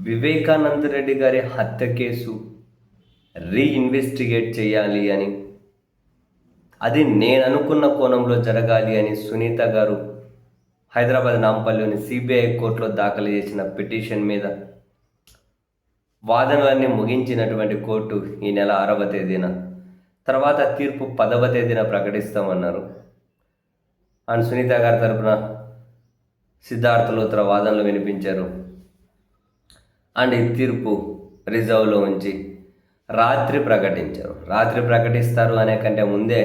వివేకానంద రెడ్డి గారి హత్య కేసు రీఇన్వెస్టిగేట్ చేయాలి అని అది నేను అనుకున్న కోణంలో జరగాలి అని సునీత గారు హైదరాబాద్ నాంపల్లిలోని సిబిఐ కోర్టులో దాఖలు చేసిన పిటిషన్ మీద వాదనలన్నీ ముగించినటువంటి కోర్టు ఈ నెల ఆరవ తేదీన తర్వాత తీర్పు పదవ తేదీన ప్రకటిస్తామన్నారు. అండ్ సునీత గారి తరపున సిద్ధార్థ లోత్ర వాదనలు వినిపించారు. అండ్ ఈ తీర్పు రిజర్వ్లో ఉంచి రాత్రి ప్రకటించారు. రాత్రి ప్రకటిస్తారు అనే కంటే ముందే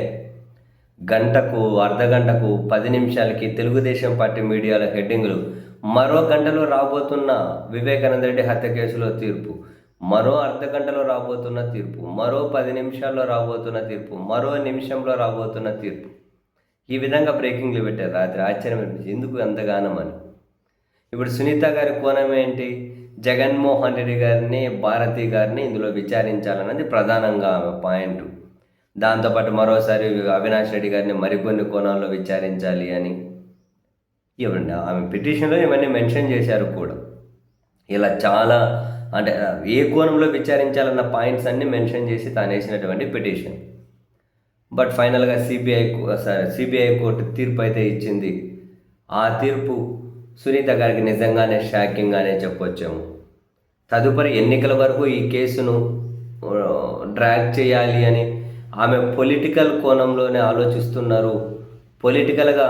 గంటకు అర్ధ గంటకు పది నిమిషాలకి తెలుగుదేశం పార్టీ మీడియాలో హెడ్డింగ్లు మరో గంటలో రాబోతున్న వివేకానంద రెడ్డి హత్య కేసులో తీర్పు మరో అర్ధ గంటలో రాబోతున్న తీర్పు మరో పది నిమిషాల్లో రాబోతున్న తీర్పు మరో నిమిషంలో రాబోతున్న తీర్పు. ఈ విధంగా బ్రేకింగ్లు పెట్టారు. రాత్రి ఆశ్చర్యం అనిపించింది ఎందుకు ఎంతగానం అని? ఇప్పుడు సునీత గారి కోణం ఏంటి? జగన్మోహన్ రెడ్డి గారిని భారతి గారిని ఇందులో విచారించాలన్నది ప్రధానంగా ఆమె పాయింట్. దాంతోపాటు మరోసారి అవినాష్ రెడ్డి గారిని మరికొన్ని కోణాల్లో విచారించాలి అని ఇవ్వండి ఆమె పిటిషన్లో ఇవన్నీ మెన్షన్ చేశారు కూడా. ఇలా చాలా అంటే ఏ కోణంలో విచారించాలన్న పాయింట్స్ అన్నీ మెన్షన్ చేసి తాను వేసినటువంటి పిటిషన్. బట్ ఫైనల్గా సిబిఐ సారీ సిబిఐ కోర్టు తీర్పు అయితే ఇచ్చింది. ఆ తీర్పు సునీత గారికి నిజంగానే షాకింగ్గానే చెప్పొచ్చాము. తదుపరి ఎన్నికల వరకు ఈ కేసును డ్రాగ్ చేయాలి అని ఆమె పొలిటికల్ కోణంలోనే ఆలోచిస్తున్నారు. పొలిటికల్గా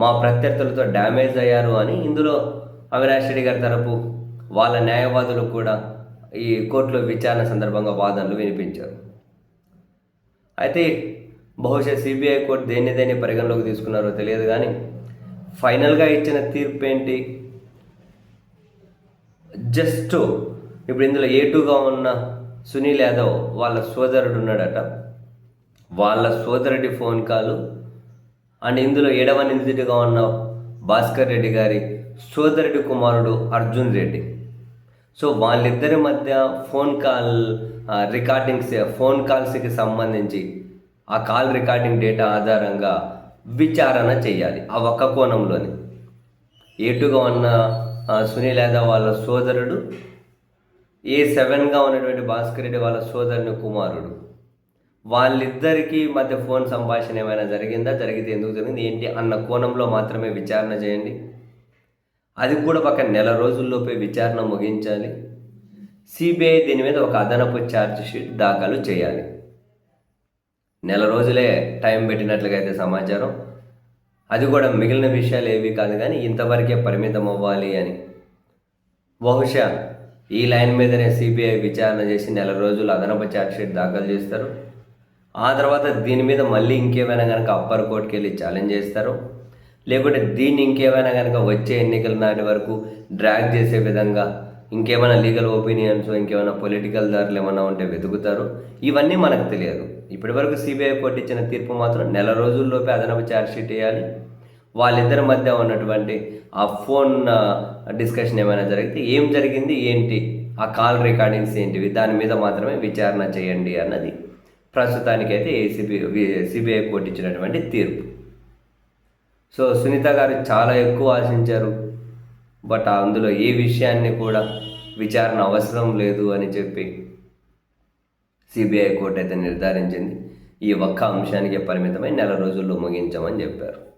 మా ప్రత్యర్థులతో డ్యామేజ్ అయ్యారు అని ఇందులో అవినాష్ రెడ్డి గారి తరపు వాళ్ళ న్యాయవాదులు కూడా ఈ కోర్టులో విచారణ సందర్భంగా వాదనలు వినిపించారు. అయితే బహుశా సిబిఐ కోర్టు దేన్ని దేన్ని పరిగణలోకి తీసుకున్నారో తెలియదు కానీ ఫైనల్గా ఇచ్చిన తీర్పు ఏంటి? జస్ట్ ఇప్పుడు ఇందులో ఏటుగా ఉన్న సునీల్ యాదవ్ వాళ్ళ సోదరుడు ఉన్నాడట. వాళ్ళ సోదరుడి ఫోన్ కాలు అండ్ ఇందులో ఏడవ నిందితుడిగా ఉన్న భాస్కర్ రెడ్డి గారి సోదరుడి కుమారుడు అర్జున్ రెడ్డి. సో వాళ్ళిద్దరి మధ్య ఫోన్ కాల్ రికార్డింగ్స్ ఫోన్ కాల్స్కి సంబంధించి ఆ కాల్ రికార్డింగ్ డేటా ఆధారంగా విచారణ చేయాలి ఆ ఒక్క కోణంలోని. ఏటుగా ఉన్న సునీల్ యాదవ్ వాళ్ళ సోదరుడు ఏ సెవెన్గా ఉన్నటువంటి భాస్కర్ రెడ్డి వాళ్ళ సోదరుని కుమారుడు. వాళ్ళిద్దరికీ మధ్య ఫోన్ సంభాషణ ఏమైనా జరిగిందా? జరిగితే ఎందుకు జరిగింది? ఏంటి? అన్న కోణంలో మాత్రమే విచారణ చేయండి. అది కూడా ఒక నెల రోజుల్లోపే విచారణ ముగించాలి. సిబిఐ దీని మీద ఒక అదనపు ఛార్జ్ షీట్ దాఖలు చేయాలి. నెల రోజులే టైం పెట్టినట్లుగా అయితే సమాచారం. అది కూడా మిగిలిన విషయాలు ఏవి కాదు కానీ ఇంతవరకే పరిమితం అవ్వాలి అని. బహుశా ఈ లైన్ మీదనే సిబిఐ విచారణ చేసి నెల రోజులు అదనపు ఛార్జ్షీట్ దాఖలు చేస్తారు. ఆ తర్వాత దీని మీద మళ్ళీ ఇంకేమైనా కనుక అప్పర్ కోర్టుకి వెళ్ళి ఛాలెంజ్ చేస్తారు. లేకుంటే దీన్ని ఇంకేమైనా కనుక వచ్చే ఎన్నికల నాటి వరకు డ్రాగ్ చేసే విధంగా ఇంకేమైనా లీగల్ ఒపీనియన్స్ ఇంకేమైనా పొలిటికల్ దారులు ఏమైనా ఉంటే వెతుకుతారు. ఇవన్నీ మనకు తెలియదు. ఇప్పటివరకు సిబిఐ కోర్టు ఇచ్చిన తీర్పు మాత్రం నెల రోజుల్లోపే అదనపు ఛార్జ్షీట్ వేయాలి. వాళ్ళిద్దరి మధ్య ఉన్నటువంటి ఆ ఫోన్ డిస్కషన్ ఏమైనా జరిగితే ఏం జరిగింది ఏంటి ఆ కాల్ రికార్డింగ్స్ ఏంటివి దాని మీద మాత్రమే విచారణ చేయండి అన్నది. ప్రస్తుతానికైతే ఏసీబీ సిబిఐ కోర్టు ఇచ్చినటువంటి తీర్పు. సో సునీత గారు చాలా ఎక్కువ ఆశించారు. బట్ అందులో ఏ విషయాన్ని కూడా విచారణ అవసరం లేదు అని చెప్పి సిబిఐ కోర్టు అయితే నిర్ధారించింది. ఈ ఒక్క అంశానికి పరిమితమై నెల రోజుల్లో ముగించమని చెప్పారు.